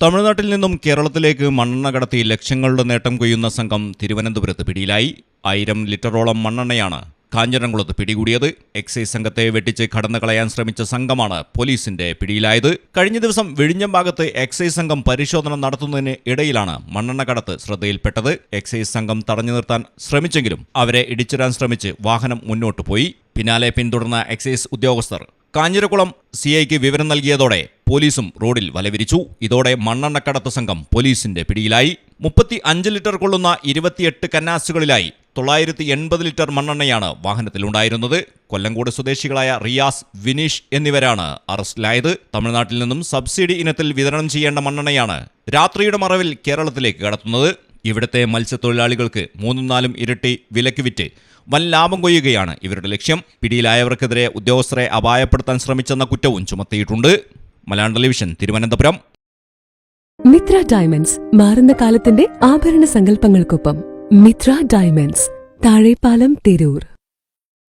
തമിഴ്നാട്ടിൽ നിന്നും കേരളത്തിലേക്ക് മണ്ണെണ്ണ കടത്തി ലക്ഷങ്ങളുടെ നേട്ടം കൊയ്യുന്ന സംഘം തിരുവനന്തപുരത്ത് പിടിയിലായി. ആയിരം ലിറ്ററോളം മണ്ണെണ്ണയാണ് കാഞ്ഞിരംകുളത്ത് പിടികൂടിയത്. എക്സൈസ് സംഘത്തെ വെട്ടിച്ച് കടന്നു കളയാൻ ശ്രമിച്ച സംഘമാണ് പോലീസിന്റെ പിടിയിലായത്. കഴിഞ്ഞ ദിവസം വിഴിഞ്ഞം ഭാഗത്ത് എക്സൈസ് സംഘം പരിശോധന നടത്തുന്നതിന് ഇടയിലാണ് മണ്ണെണ്ണ കടത്ത് ശ്രദ്ധയിൽപ്പെട്ടത്. എക്സൈസ് സംഘം തടഞ്ഞു നിർത്താൻ ശ്രമിച്ചെങ്കിലും അവരെ ഇടിച്ചിടാൻ ശ്രമിച്ച് വാഹനം മുന്നോട്ട് പോയി. പിന്നാലെ പിന്തുടർന്ന എക്സൈസ് ഉദ്യോഗസ്ഥർ കാഞ്ഞിരക്കുളം സിഐക്ക് വിവരം നൽകിയതോടെ പോലീസും റോഡിൽ വലവിരിച്ചു. ഇതോടെ മണ്ണെണ്ണക്കടത്ത് സംഘം പോലീസിന്റെ പിടിയിലായി. മുപ്പത്തി അഞ്ച് ലിറ്റർ കൊള്ളുന്ന ഇരുപത്തിയെട്ട് കന്നാസുകളിലായി തൊള്ളായിരത്തി എൺപത് ലിറ്റർ മണ്ണെണ്ണയാണ് വാഹനത്തിലുണ്ടായിരുന്നത്. കൊല്ലങ്കോട് സ്വദേശികളായ റിയാസ് വിനീഷ് എന്നിവരാണ് അറസ്റ്റിലായത്. തമിഴ്നാട്ടിൽ നിന്നും സബ്സിഡി ഇനത്തിൽ വിതരണം ചെയ്യേണ്ട മണ്ണെണ്ണയാണ് രാത്രിയുടെ മറവിൽ കേരളത്തിലേക്ക് കടത്തുന്നത്. ഇവിടുത്തെ മത്സ്യത്തൊഴിലാളികൾക്ക് മൂന്നും നാലും ഇരട്ടി വിലക്ക് വിറ്റ് വൻ ലാഭം കൊയ്യുകയാണ് ഇവരുടെ ലക്ഷ്യം. പിടിയിലായവർക്കെതിരെ ഉദ്യോഗസ്ഥരെ അപായപ്പെടുത്താൻ ശ്രമിച്ചെന്ന കുറ്റവും ചുമത്തിയിട്ടുണ്ട്. മലയാളം ടെലിവിഷൻ തിരുവനന്തപുരം. മിത്ര ഡയമണ്ട്സ് മാറുന്ന കാലത്തിന്റെ ആഭരണ സങ്കല്പങ്ങൾക്കൊപ്പം മിത്ര ഡയമണ്ട്സ് താഴെപ്പാലം തിരൂർ.